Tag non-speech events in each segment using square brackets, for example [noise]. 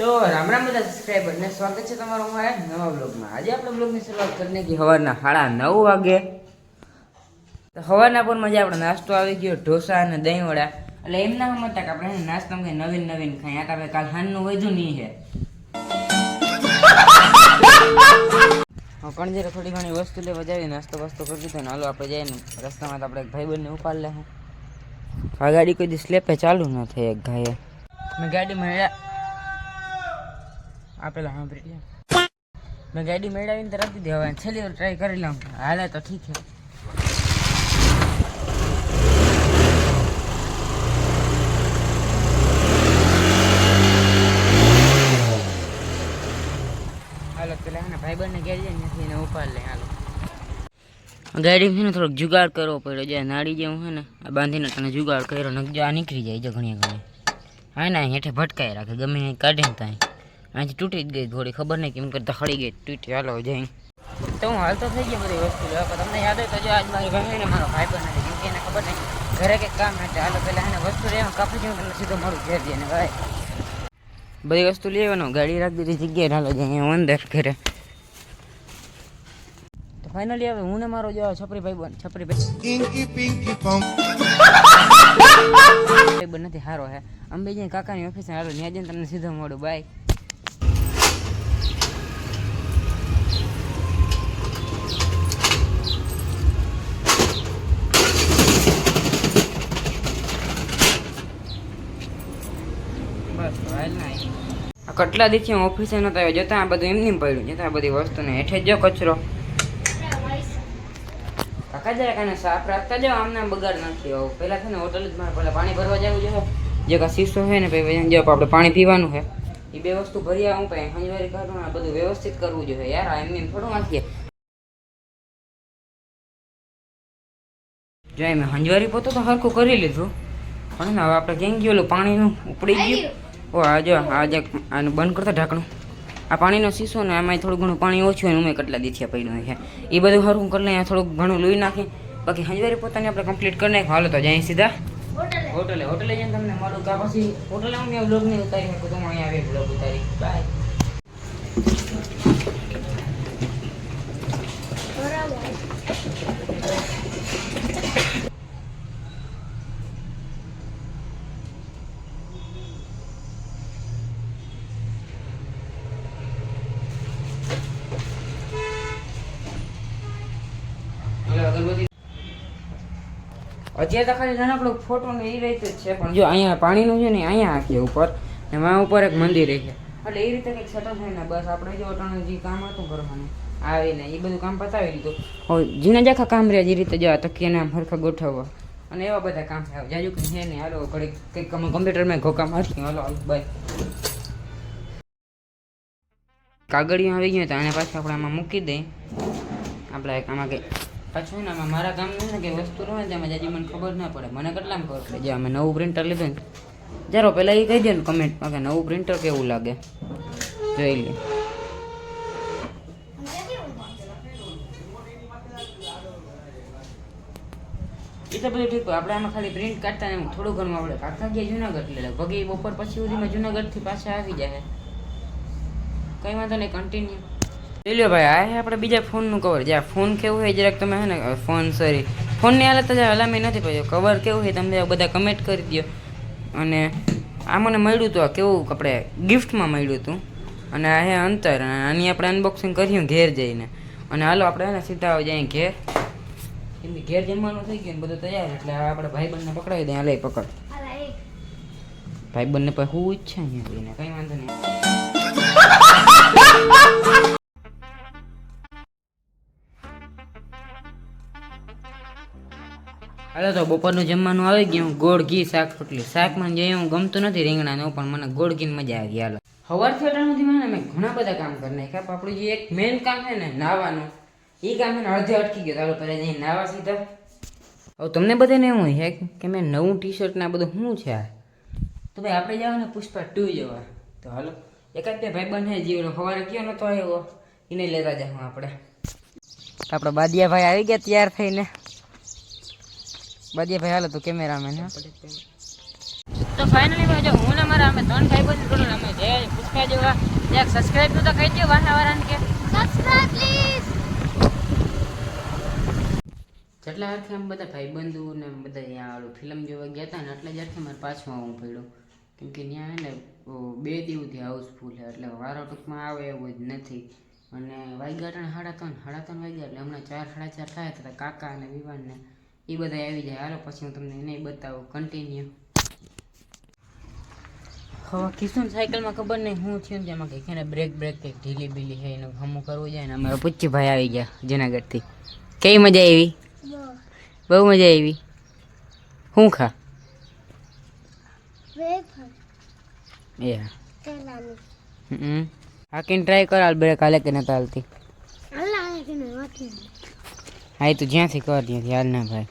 તો રામ રામ બધા સબસ્ક્રાઈબર ને સ્વાગત છે તમારું મારા નવા બ્લોગમાં આજે આપણે બ્લોગની શરૂઆત કરીને કે સવારના સાડા નવ વાગે. તો સવારના પણ મજા આપણે નાસ્તો આવી ગયો ઢોસા અને દહીં વડા એટલે એમ ના સમજતા કે આપણે નાસ્તો કંઈ નવીન નવીન ખાઈ આ તો કાલ હાનનું વધુ નહીં છે. [laughs] પણ કણજેરે થોડી ઘણી વસ્તુ લેવા જાવી નાસ્તો વાસ્તો કરી દીધો ને હાલો આપણે જઈએ ને રસ્તામાં તો આપણે એક ભાઈબંધને ઉપાડ લે આ ગાડી કોઈ દી સ્લેપે ચાલુ ન થઈ એક ગાયે. મેં ગાડી મેળ્યા આપેલા હા પ્રિયા મેં ગાડી મેળવીને તરત દીધી, હવે છેલ્લી વાર ટ્રાય કરી લઉં હાલે તો ઠીક છે. હાલો, પેલા એના ભાઈબંધને ઘેર જાય નથી એને ઉપાડ લે, હાલો. ગાડી છે ને થોડોક જુગાડ કરવો પડ્યો જે નાડી જેવું છે ને, આ બાંધીને તને જુગાડ કર્યો ને જો આ નીકળી જાય છે ઘણી ઘણી હા ને અહીં હેઠે ભટકાઈ રાખે, ગમે અહીં કાઢે ને ત્યાં. અહીંથી તૂટી જ ગઈ થોડી ખબર નહીં કેમ કરતા હળી ગઈ તૂટી. હાલો જઈ તો હું હાલ તો થઈ ગઈ બધી વસ્તુ. તમને યાદ હોય તો જો આજ મારી ભાઈ ને મારો ભાઈ પણ નથી. કેમ કે એને ખબર નહીં. ઘરે કંઈક કામ નથી હાલો પહેલાં એને વસ્તુ લેવા કાપી જવું તમને સીધો મારું ઘેર જઈને ભાઈ. બધી વસ્તુ લેવાનું ગાડી રાખી દીધી જગ્યાએ હાલો જઈએ અંદર ઘરે. તો ફાઇનલી હવે હું ને મારો જો છપરી ભાઈ બન છપરી ભાઈ Pong. ભાઈ નથી સારો હે. અંબેજી કાકાની ઓફિસે હાલો ત્યાં જઈને તમને સીધો મળું. બાય બસ તો હાલ ના આ કેટલા દિવસથી હું ઓફિસે નતો આવ્યો, જતા આ બધું એમની પડ્યું, જતા બધી વસ્તુને. હેઠે જ કચરો. કાકા જરાક કાને સાફ રાખતા જાઓ આમને આમ બગાડ નથી આવું. પહેલાં છે ને હોટલ જ મારે પહેલાં પાણી ભરવા જવું જોઈએ જે કાં શીશો છે ને, પછી જો આપણે પાણી પીવાનું છે. એ બે વસ્તુ ભરી આવું, પછી હંજવારી કાઢું આ બધું વ્યવસ્થિત કરવું જોઈએ. યાર, આ એમ એમ થોડું વાંચીએ. જો એમ હંજવારી પોતે તો હરખું કરી લીધું. પણ હવે આપણે ક્યાં ગયું પાણીનું ઉપડી ગયું? ઓ આજે આજે આનું બંધ કરતા ઢાંકણું. આ પાણીનો શીશો ને આમાં થોડું ઘણું પાણી ઓછું હોય ને ઉમે કેટલા દીથિયા પડ્યું છે. એ બધું હરું કરી લઈએ થોડુંક ઘણું લોહી નાખી બાકી હંજવારી પોતાની આપણે કમ્પ્લીટ કરી નાખી હાલો તો જાય સીધા. હોટલે હોટલે જઈને તમને મળું. કા પછી હોટલે હું બ્લોગ નહીં ઉતારી શકું. તો હું અહીંયા આવી બ્લોગ ઉતારી. બાય હાલો અગરબત્તી અત્યારે તો ખાલી નાનકડો ફોટો ને એ રીતે જ છે, પણ જો અહીંયા પાણીનું છે ને અહીંયા આખી ઉપર, ને માં ઉપર એક મંદિર છે. એટલે એ રીતે કંઈક સેટલ ને બસ, આપણે જો અટાણે જે કામ હતું કરવાનું આવીને એ બધું કામ પતાવી લીધું જીના જાખા કામ રહ્યા જે રીતે જવા તકીને આમ હરખા ગોઠવવા, અને એવા બધા કામ થાય જાજુ કંઈ છે નહીં. હાલો, ઘડીક, કંઈક કમ્પ્યુટરમાં ઘોકા મારી હાલો હાલો બાય કાગળિયું આવી ગયું તો આને પાછું આપણે આમાં મૂકી દઈએ આપણે આમાં કંઈ પાછું ને આમાં મારા કામનું છે ને કે વસ્તુ રહે ને તેમાં જાજી મને ખબર ના પડે. મને કેટલામ ખબર પડે? જે અમે નવું પ્રિન્ટર લીધું ને. જારો પહેલાં એ કહી દે ને કમેન્ટમાં કે નવું પ્રિન્ટર કેવું લાગે? જોઈ લે એ તો બધું ઠીક હોય. આપણે આમાં ખાલી પ્રિન્ટ કાઢતા ને એમ થોડું ઘણું આપણે કાકા ગયા જુનાગઢ એટલે લગભગ એ બપોર પછી સુધીમાં જુનાગઢથી પાછા આવી જાય. કઈ વાંધો નહીં કન્ટિન્યુ જોઈ લો ભાઈ, આ આપણે બીજા ફોનનું કવર જ્યાં ફોન કેવું હોય જરાક તમે હે ને ફોન સોરી ફોનની હાલત જ હલામી નથી પડ્યો. કવર કેવું હોય તમે બધા કમેન્ટ કરી દો અને આ મને મળ્યું હતું આ કેવું આપણે ગિફ્ટમાં મળ્યું હતું. અને આ હે અંતર, અને આની આપણે અનબોક્સિંગ કર્યું ઘેર જઈને. અને હાલો આપણે હે ને સીધા જઈએ ઘેર. કેમ કે ઘેર જમવાનું થઈ ગયું બધું તૈયાર, એટલે આપણે ભાઈબંધને પકડાવી દઈએ. લઈ પકડ. ભાઈબંધને પછી હું ઈચ્છા અહીંયા કંઈ વાંધો નહીં. હાલો તો બપોરનું જમવાનું આવી ગયું. ગોળ, ઘી, શાક, રોટલી. શાકમાં જે હું ગમતું નથી રીંગણાનું પણ મને ગોળ, ઘીની મજા આવી હાલો. હવાર સુધી મને મેં ઘણા બધા કામ કરી નાખ્યા. પણ આપણું જે એક મેઇન કામ છે ને, નાવાનું એ કામ છે ને અડધે અટકી ગયો. ચાલો, પહેલાં જઈને નાવા સીધા. હવે તમને બધાને એવું છે કે મેં નવું ટી શર્ટ ને આ બધું શું છે તો ભાઈ, આપણે જવાને પુષ્પા ટુ જવા. તો હાલો. એકાદ બે ભાઈ બંને જીવનો સવારે કયો નતો આવ્યો, એને લેતા જાઉં આપણે. આપણા બાદિયા ભાઈ આવી ગયા તૈયાર થઈને. બાદિયા ભાઈ હાલો તો કેમેરામેન હા. તો ફાઇનલી ભાઈ જો હું ને મારા અમે ત્રણ ભાઈ બંધ કરું અમે જે પુષ્પા જેવા એક સબસ્ક્રાઇબ તો કહી દો વાહા વાળાને કે. સબસ્ક્રાઇબ પ્લીઝ જેટલા અર્થે આમ બધા ભાઈબંધુ ને બધા ત્યાં ઓલું ફિલ્મ જોવા ગયા હતા ને એટલે જ અર્થે મારે પાછું આવવું પડ્યું. કેમ કે ત્યાં ને બે દિવસથી હાઉસફુલ છે એટલે વારો ટૂંકમાં આવે એવું જ નથી. અને વાગ્યા ત્રણ સાડા ત્રણ સાડા ત્રણ વાગ્યા એટલે હમણાં ચાર સાડા ચાર થાય હતા કાકા અને વિવાન ને એ બધા આવી જાય. હાલો પછી હું તમને નહીં બતાવું. કન્ટિન્યુ હવે કિશન સાયકલમાં ખબર નહીં શું થયું ને તેમાં કંઈક એને બ્રેક બ્રેક કંઈક ઢીલી બીલી છે એનું હમું કરવું જાય ને અમારા પુચ્ચીભાઈ આવી ગયા જુનાગઢથી. કેવી મજા આવી? બહુ મજા આવી. શું ખા? વેફર એ હા. કેલાની હમ. હાકીને ટ્રાય કર હાલ બ્રેક હાલે કે નતા હાલતી? અલ્લા આ કે નથી હા એ તું જ્યાંથી કર ત્યાંથી હાલ ના ભાઈ.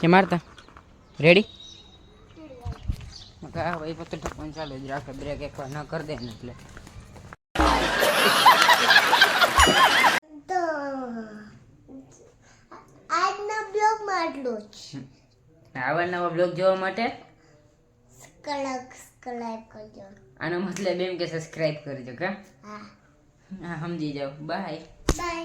કે મારતા? રેડી ભાઈ પત્ર ફોન ચાલુ જ રાખે બ્રેક એકવાર ન કરી દે ને એટલે. આજના બ્લોગમાં આટલું જ. નવા બ્લોગ જોવા માટે? સબસ્ક્રાઇબ કરજો. આનો મતલબ એમ કે સબસ્ક્રાઇબ કરજો કા? હા. હા સમજી જાઓ. Bye bye